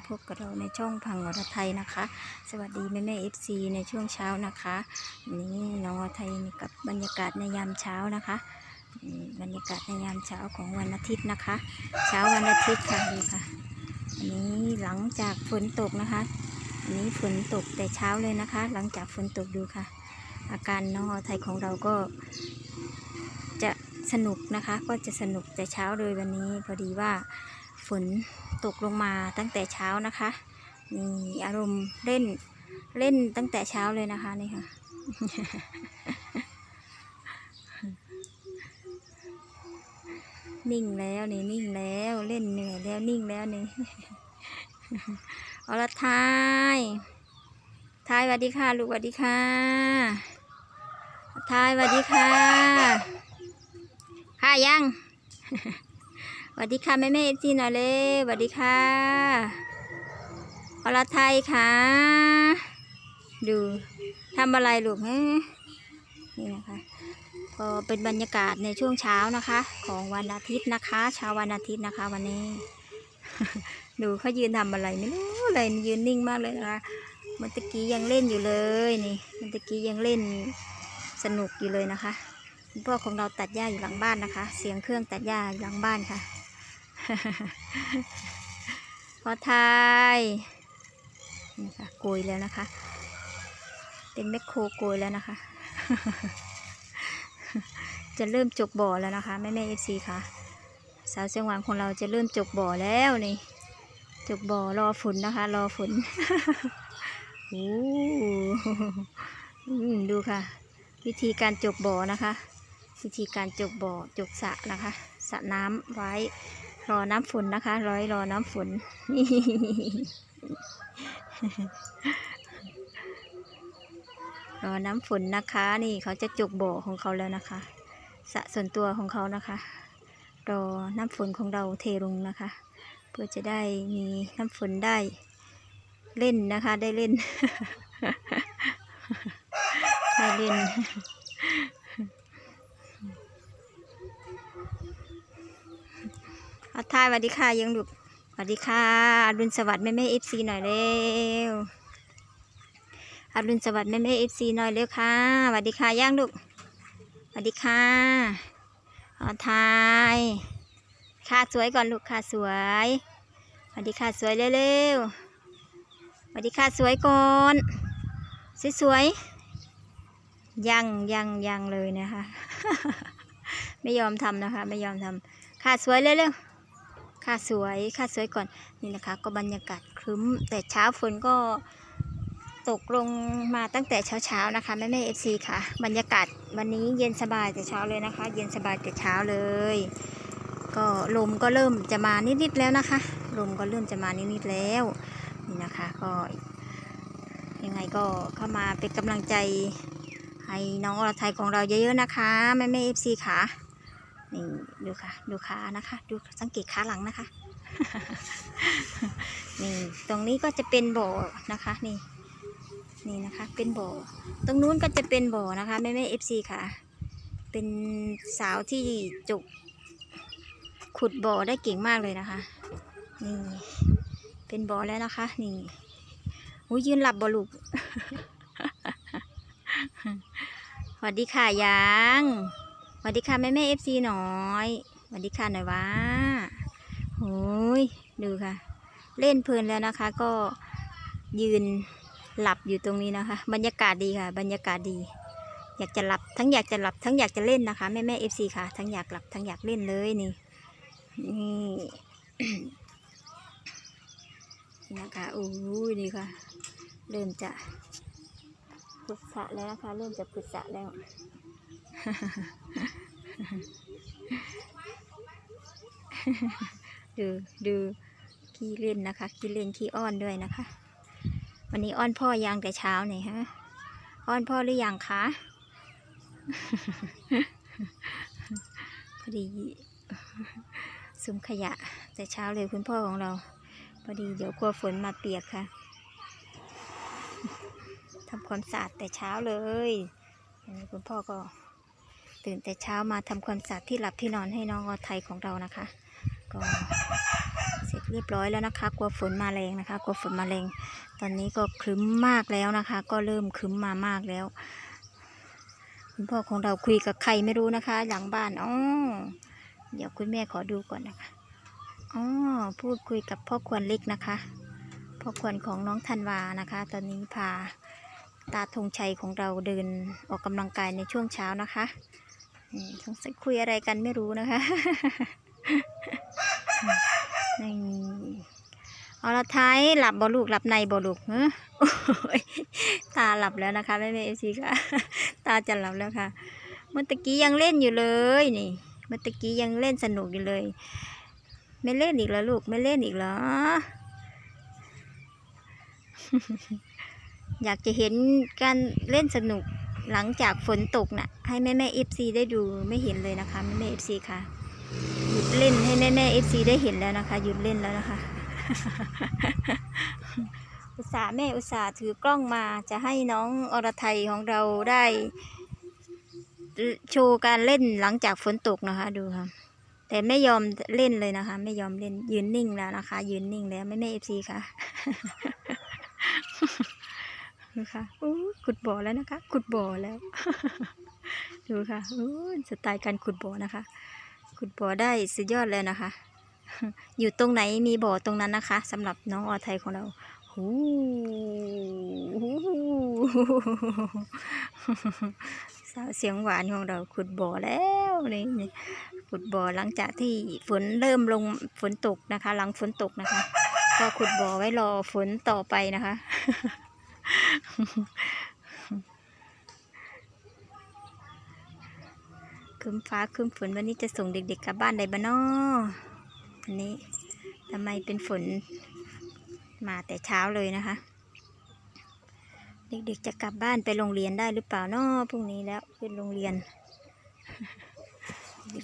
มาพบกับเราในช่องพังอรไทยนะคะ สวัสดีแม่แม่เอฟซีในช่วงเช้านะคะนนี้น้องอรไทยกับบรรยากาศในยามเช้านะคะบรรยากาศในยามเช้าของวันอาทิตย์นะคะ เช้าวันอาทิตย์ค่ะดูค่ะอันนี้หลังจากฝนตกนะคะอันนี้ฝนตกแต่เช้าเลยนะคะ หลังจากฝนตกดูค่ะ อาการน้องอรไทยของเราก็จะสนุกนะคะก็จะสนุกแต่เช้าเลยวันนี้พอดีว่าฝน ตกลงมาตั้งแต่เช้านะคะนี่อารมณ์เล่นเล่นตั้งแต่เช้าเลยนะคะนี่ค่ะ นิ่งแล้วนี่นิ่งแล้วเล่นเหนื่อยแล้วนิ่งแล้วนี่เอาละทายทายสวัสดีค่ะลูกสวัสดีค่ะทายสวัสดีค่ะค่ะยัง วัสดีค่ะแม่แม่เอจีหน่อยเลยสวัสดีค่ะอรไทยค่ะ ดูทำอะไรลูกฮะนี่นะคะก็เป็นบรรยากาศในช่วงเช้านะคะ ของวันอาทิตย์นะคะเช้าวันอาทิตย์นะคะ วันนี้ ดูเขายืนทำอะไรไม่รู้เลยยืนนิ่งมากเลยนะคะเมื่อตะกี้ยังเล่นอยู่เลยนี่เมื่อตะกี้ยังเล่นสนุกอยู่เลยนะคะพ่อของเราตัดหญ้าอยู่หลังบ้านนะคะ เสียงเครื่องตัดหญ้าอยู่หลังบ้านค่ะ พอทายนี่ค่ะโกยแล้วนะคะ เป็นแมคโครโกยแล้วนะคะ จะเริ่มจกบ่อแล้วนะคะแม่แม่เอฟซีค่ะ สาวเชียงหวานของเราจะเริ่มจกบ่อแล้วนี่จกบ่อรอฝนนะคะ รอฝนโอ้ดูค่ะ วิธีการจกบ่อนะคะ วิธีการจกบ่อจกสระนะคะสระน้ำไว้ รอน้ำฝนนะคะ ร้อยรอน้ำฝนนี่รอน้ำฝนนะคะ นี่เขาจะจุกบ่อของเขาแล้วนะคะสระส่วนตัวของเขานะคะ รอน้ำฝนของเราเทลงนะคะ เพื่อจะได้มีน้ำฝนได้เล่นนะคะ ได้เล่นได้เล่น อาทายสวัสดีค่ะยังลูกสวัสดีค่ะอรุณสวัสดิ์แม่แม่เอฟซีหน่อยเร็วอรุณสวัสดิ์แม่แม่เอฟซีหน่อยเร็วค่ะสวัสดีค่ะย่างลูกสวัสดีค่ะอทายค่ะสวยก่อนลูกค่ะสวยสวัสดีค่ะสวยเร็วๆสวัสดีค่ะสวยก่อนสวยๆยังยังยังเลยนะคะ ไม่ยอมทำนะคะ ไม่ยอมทำค่ะสวยเร็วๆ ค่ะสวยค่ะสวยก่อนนี่นะคะ ก็บรรยากาศครึ้ม แต่เช้าฝนก็ตกลงมาตั้งแต่เช้าๆนะคะแม่แม่เอฟซีค่ะ บรรยากาศวันนี้เย็นสบายแต่เช้าเลยนะคะ เย็นสบายแต่เช้าเลย ก็ลมก็เริ่มจะมานิดๆแล้วนะคะ ลมก็เริ่มจะมานิดๆแล้วนี่นะคะก็ยังไงก็เข้ามาเป็นกำลังใจให้น้องอรไทยของเราเยอะๆนะคะแม่แม่เอฟซีค่ะ นี่ดูค่ะ ดูขานะคะ ดูสังเกตขาหลังนะคะ นี่ตรงนี้ก็จะเป็นบ่อนะคะ นี่ นี่นะคะ เป็นบ่อ ตรงนู้นก็จะเป็นบ่อนะคะแม่แม่เอฟซีค่ะ เป็นสาวที่จุก ขุดบ่อได้เก่งมากเลยนะคะ นี่ เป็นบ่อแล้วนะคะ นี่อุ้ยยืนหลับบ่ลูกสวัสดีค่ะยัง สวัสดีค่ะแม่แม่เอฟซีน่อยสวัสดีค่ะหน่อยวะโอ้ยดูค่ะ เล่นเพลินแล้วนะคะ ก็ยืนหลับอยู่ตรงนี้นะคะ บรรยากาศดีค่ะ บรรยากาศดี อยากจะหลับทั้งอยากจะหลับทั้งอยากจะเล่นนะคะแม่แม่เอฟซีค่ะ ทั้งอยากหลับทั้งอยากเล่นเลยนี่นี่นะคะโอ้ยนี่ค่ะ เริ่มจะขุดสะแล้วนะคะ เริ่มจะขุดสะแล้ว ดูดูขี้เล่นนะคะขี้เล่นขี้อ้อนด้วยนะคะ วันนี้อ้อนพ่อยังแต่เช้าเนี่ยฮะอ้อนพ่อหรือยังคะพอดีซุมขยะแต่เช้าเลยคุณพ่อของเราพอดีเดี๋ยวกลัวฝนมาเปียกค่ะทำความสะอาดแต่เช้าเลยอันนี้คุณพ่อก็ ตื่นแต่เช้ามาทำความสะอาดที่หลับที่นอนให้น้องอไทยของเรานะคะ ก็เสร็จเรียบร้อยแล้วนะคะ กลัวฝนมาแรงนะคะ กลัวฝนมาแรง ตอนนี้ก็ครึ้มมากแล้วนะคะ ก็เริ่มครึ้มมามากแล้ว คุณพ่อของเราคุยกับใครไม่รู้นะคะ หลังบ้านอ๋อเดี๋ยวคุณแม่ขอดูก่อนนะคะอ๋อพูดคุยกับพ่อควรเล็กนะคะพ่อควรของน้องธันวานะคะ ตอนนี้พาตาธงชัยของเราเดินออกกำลังกายในช่วงเช้านะคะ อืมสงสัยคุยอะไรกันไม่รู้นะคะนี่เอาละท้ายหลับบ่ลูกหลับในบ่ลูกเฮ้ยตาหลับแล้วนะคะแม่แม่เอฟซีค่ะ ตาจะหลับแล้วค่ะ เมื่อกี้ยังเล่นอยู่เลยนี่ เมื่อกี้ยังเล่นสนุกอยู่เลย ไม่เล่นอีกแล้วลูกไม่เล่นอีกเหรออยากจะเห็นการเล่นสนุก หลังจากฝนตกน่ะ ให้แม่แม่เอฟซีได้ดูไม่เห็นเลยนะคะแม่แม่เอฟซีค่ะหยุดเล่นให้แม่แม่เอฟซีได้เห็นแล้วนะคะหยุดเล่นแล้วนะคะ อุตส่าห์แม่อุตส่าห์ถือกล้องมาจะให้น้องอรไทยของเราได้โชว์การเล่นหลังจากฝนตกนะคะ ดูค่ะ แต่ไม่ยอมเล่นเลยนะคะ ไม่ยอมเล่นยืนนิ่งแล้วนะคะ ยืนนิ่งแล้วแม่แม่เอฟซีค่ะดูค่ะอู้ ขุดบ่อแล้วนะคะ ขุดบ่อแล้ว ดูค่ะสไตล์การขุดบ่อนะคะ ขุดบ่อได้สุดยอดเลยนะคะ อยู่ตรงไหนมีบ่อตรงนั้นนะคะสำหรับน้องอไทยของเราหูสาวเสียงหวานของเราขุดบ่อแล้วนี่ขุดบ่อหลังจากที่ฝนเริ่มลงฝนตกนะคะ หลังฝนตกนะคะ ก็ขุดบ่อไว้รอฝนต่อไปนะคะ ครึ้มฟ้าครึ้มฝนวันนี้จะส่งเด็กๆกลับบ้านได้บ้านอวันนี้ทำไมเป็นฝนมาแต่เช้าเลยนะคะ เด็กๆจะกลับบ้านไปโรงเรียนได้หรือเปล่านาะพรุ่งนี้แล้วขึ้นโรงเรียน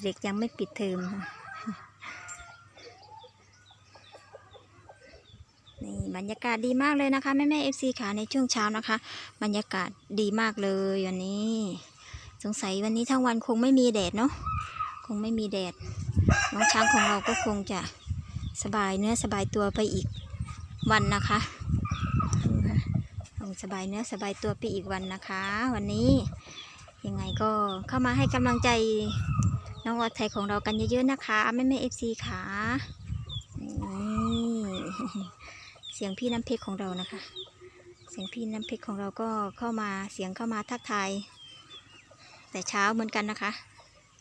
เด็กๆยังไม่ปิดเทอมค่ะนี่บรรยากาศดีมากเลยนะคะแม่แม่เอฟซีขาในช่วงเช้านะคะ บรรยากาศดีมากเลยวันนี้ สงสัยวันนี้ทั้งวันคงไม่มีแดดเนาะคงไม่มีแดด น้องช้างของเราก็คงจะสบายเนื้อสบายตัวไปอีกวันนะคะคงสบายเนื้อสบายตัวไปอีกวันนะคะ วันนี้ยังไงก็เข้ามาให้กำลังใจน้องออดไทยของเรากันเยอะๆนะคะแม่แม่เอฟซีขาเสียงพี่น้ำเพชรของเรานะคะ เสียงพี่น้ำเพชรของเราก็เข้ามาเสียงเข้ามาทักทาย แต่เช้าเหมือนกันนะคะ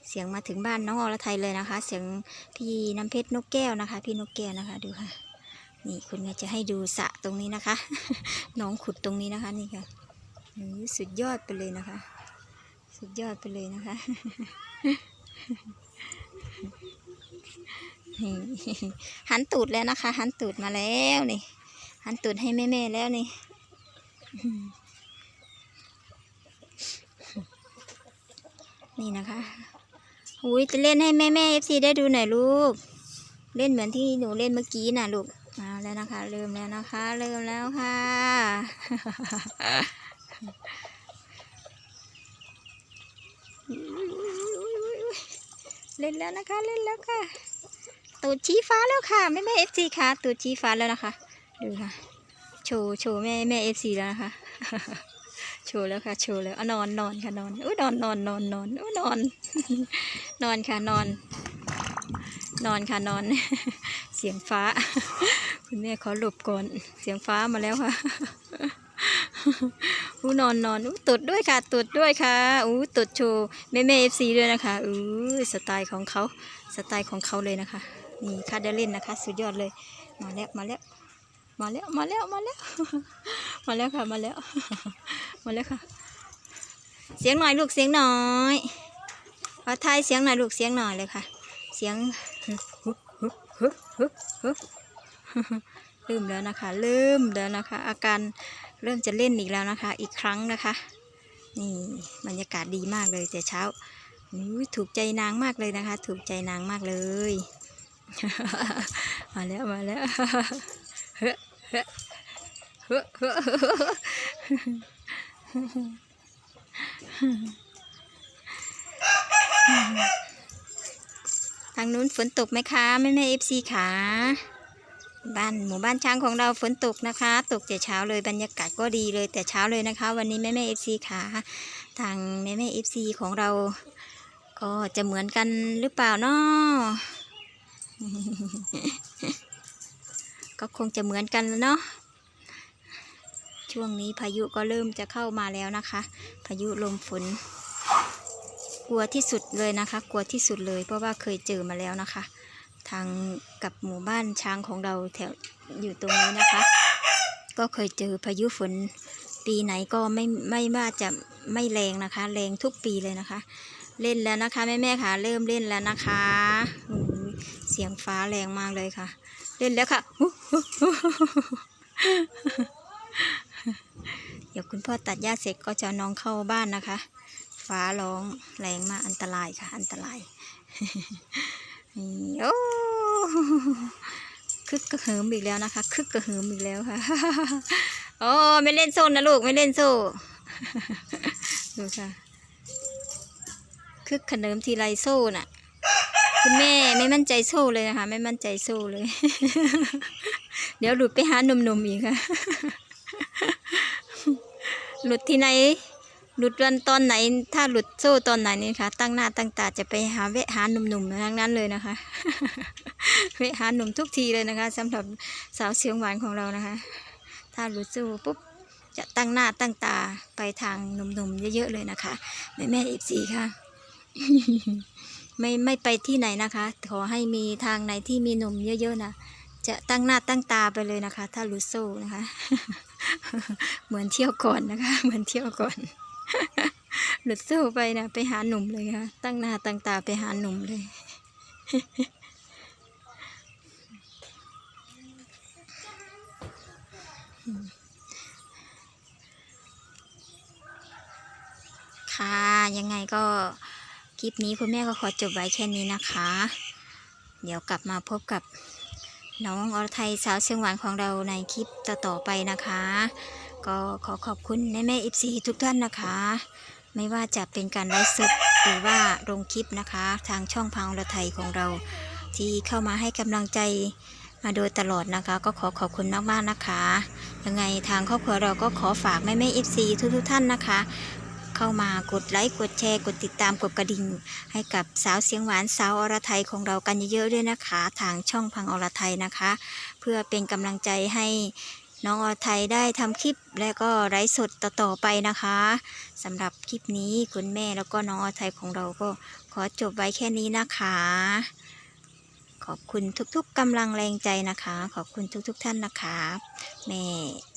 เสียงมาถึงบ้านน้องอรไทยเลยนะคะ เสียงพี่น้ำเพชรนกแก้วนะคะ พี่นกแก้วนะคะ ดูค่ะ นี่คุณแม่จะให้ดูสะตรงนี้นะคะน้องขุดตรงนี้นะคะนี่ค่ะสุดยอดไปเลยนะคะ สุดยอดไปเลยนะคะนี่หันตูดแล้วนะคะ หันตูดมาแล้วนี่ หันตูดให้แม่ๆแล้วนี่ นี่นะคะอุ้ยจะเล่นให้แม่แม่เอฟซีได้ดูหน่อยลูก เล่นเหมือนที่หนูเล่นเมื่อกี้น่ะลูกมาแล้วนะคะ เริ่มแล้วนะคะ เริ่มแล้วค่ะ เล่นแล้วนะคะ เล่นแล้วค่ะ ตูดชี้ฟ้าแล้วค่ะ แม่แม่เอฟซีค่ะ ตูดชี้ฟ้าแล้วนะคะ ดูค่ะ โชว์ โชว์แม่แม่เอฟซีแล้วนะคะ ว์แล้วค่ะโชว์แล้วอะนอนนอนค่ะนอนอุ้ยนอนนอนนอนนอนอุ้ยนอน นอนค่ะนอน นอนค่ะนอน เสียงฟ้า คุณแม่ขอหลบก่อนเสียงฟ้ามาแล้วค่ะอู้นอนนอนอู้ตุดด้วยค่ะตุดด้วยค่ะอู้ตุดโชว์แม่แม่เอฟซีด้วยนะคะอู้สไตล์ของเขาสไตล์ของเขาเลยนะคะนี่ค่ะเดเล่นนะคะ สุดยอดเลย มาแล้วมาแล้วมาแล้วมาแล้วมาแล้ว มาแล้วค่ะ มาแล้ว มาแล้วค่ะ เสียงหน่อยลูกเสียงหน่อยขอทายเสียงหน่อยลูกเสียงหน่อยเลยค่ะ เสียงเริ่มแล้วนะคะเริ่มแล้วนะคะ อาการเริ่มจะเล่นอีกแล้วนะคะ อีกครั้งนะคะ นี่บรรยากาศดีมากเลยแต่เช้าถูกใจนางมากเลยนะคะ ถูกใจนางมากเลย มาแล้วมาแล้วเฮ้อเฮ้อ เฮ้อเฮ้อทางนู้นฝนตกไหมคะแม่แม่เอฟซีขาบ้านหมู่บ้านช้างของเราฝนตกนะคะ ตกแต่เช้าเลยบรรยากาศก็ดีเลยแต่เช้าเลยนะคะ วันนี้แม่แม่เอฟซีค่ะทางแม่แม่เอฟซีของเรา ก็จะเหมือนกันหรือเปล่าเนาะก็คงจะเหมือนกันเนาะ ช่วงนี้พายุก็เริ่มจะเข้ามาแล้วนะคะ พายุลมฝน กลัวที่สุดเลยนะคะ กลัวที่สุดเลยเพราะว่าเคยเจอมาแล้วนะคะ ทางกับหมู่บ้านช้างของเราแถวอยู่ตรงนี้นะคะ ก็เคยเจอพายุฝน ปีไหนก็ไม่ไม่ว่าจะไม่แรงนะคะ แรงทุกปีเลยนะคะ เล่นแล้วนะคะแม่แม่ๆค่ะ เริ่มเล่นแล้วนะคะเสียงฟ้าแรงมากเลยค่ะ เล่นแล้วค่ะ ดี๋ยวคุณพ่อตัดหญ้าเสร็จก็จะน้องเข้าบ้านนะคะ ฟ้าร้องแรงมากอันตรายค่ะ อันตรายโอ้คึกกระเหิมอีกแล้วนะคะ คึกกระเหิมอีกแล้วค่ะโอ้ไม่เล่นโซ่นะลูกไม่เล่นโซ่ดูค่ะ คึกขะเนิมทีไรโซ่น่ะ คุณแม่ไม่มั่นใจโซ่เลยนะคะ ไม่มั่นใจโซ่เลย เดี๋ยวหลุดไปหาหนุ่มๆอีกค่ะ หลุดที่ไหน หลุดวันตอนไหน ถ้าหลุดโซ่ตอนไหนนี่ค่ะ ตั้งหน้าตั้งตาจะไปหาแวหาหนุ่มๆทั้งนั้นเลยนะคะแวหาหนุ่มทุกทีเลยนะคะสำหรับสาวเสียงหวานของเรานะคะ ถ้าหลุดโซ่ปุ๊บจะตั้งหน้าตั้งตาไปทางหนุ่มๆเยอะๆเลยนะคะแม่แม่เอฟซีค่ะไม่ไม่ไปที่ไหนนะคะ ขอให้มีทางไหนที่มีหนุ่มเยอะๆนะจะตั้งหน้าตั้งตาไปเลยนะคะ ถ้ารู้โซ่นะคะ เหมือนเที่ยวก่อนนะคะ เหมือนเที่ยวก่อน หลุดโซ่ไปนะไปหาหนุ่มเลยค่ะ ตั้งหน้าตั้งตาไปหาหนุ่มเลยค่ะยังไงก็คลิปนี้คุณแม่ก็ขอจบไว้แค่นี้นะคะ เดี๋ยวกลับมาพบกับ น้องอรไทยสาวเชียงหวานของเราในคลิปต่อๆไปนะคะ ก็ขอขอบคุณแม่แม่เอฟซีทุกท่านนะคะ ไม่ว่าจะเป็นการไลฟ์สดหรือว่าลงคลิปนะคะ ทางช่องพังอรไทยของเรา ที่เข้ามาให้กำลังใจมาโดยตลอดนะคะ ก็ขอขอบคุณมากๆนะคะ ยังไงทางครอบครัวเราก็ขอฝากแม่แม่เอฟซีทุกๆท่านนะคะ เข้ามากดไลค์กดแชร์กดติดตามกดกระดิ่ง ให้กับสาวเสียงหวานสาวอรไทยของเรากันเยอะๆด้วยนะคะ ทางช่องพังอรไทยนะคะ เพื่อเป็นกำลังใจให้น้องอรไทยได้ทำคลิปและก็ไลฟ์สดต่อๆไปนะคะสำหรับคลิปนี้คุณแม่แล้วก็น้องอรไทยของเราก็ขอจบไว้แค่นี้นะคะ ขอบคุณทุกๆกำลังแรงใจนะคะ ขอบคุณทุกๆท่านนะคะ แม่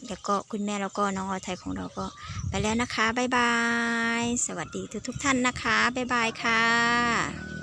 แล้วก็คุณแม่แล้วก็น้องอไทยของเราก็ไปแล้วนะคะบ๊ายบาย สวัสดีทุกๆท่านนะคะบ๊ายบายค่ะ